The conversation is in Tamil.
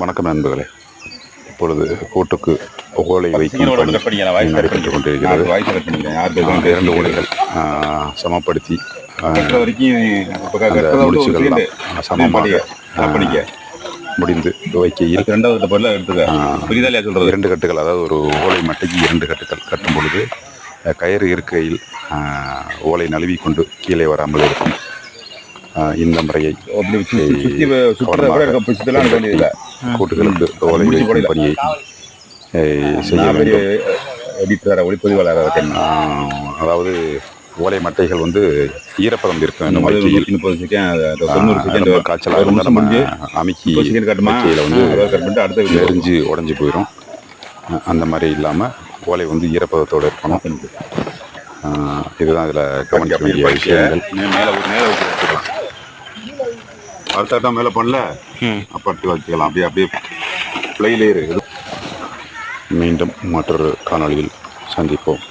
வணக்கம் நண்பர்களே. இப்பொழுது கூட்டுக்கு ஓலை வைக்கும் பண்ணிக்கிறேன் கொண்டிருக்கிறது. இரண்டு ஓலைகள் சமப்படுத்தி முடிச்சுகள் சமமாக முடிந்து துவைக்கையில் ரெண்டாவது பொருளை எடுத்துக்க. இரண்டு கட்டுகள் அதாவது ஒரு ஓலை மட்டைக்கு இரண்டு கட்டுகள் கட்டும் பொழுது கயிறு இருக்கையில் ஓலை நழுவி கொண்டு கீழே வராமல் இருக்கும். இந்த முறையை கூட்டுகளுக்கு ஓலை வைக்கும். பணியை செய்ய வேண்டும். அதாவது ஓலை மட்டைகள் வந்து ஈரப்பதம் இருக்க வேண்டும் காய்ச்சலாக அமுக்கி வந்து எரிஞ்சு உடஞ்சி போயிடும் அந்த மாதிரி இல்லாமல் ஓலை வந்து ஈரப்பதத்தோடு இருக்கணும். இதுதான் இதில் கவனிக்க வேண்டிய விஷயங்கள். மேலே மேலே பண்ணல. அப்படி வச்சுக்கலாம் அப்படியே அப்படியே பிளைலே இருக்குது மீண்டும் மற்றொரு காணொளியில் சந்திப்போம்.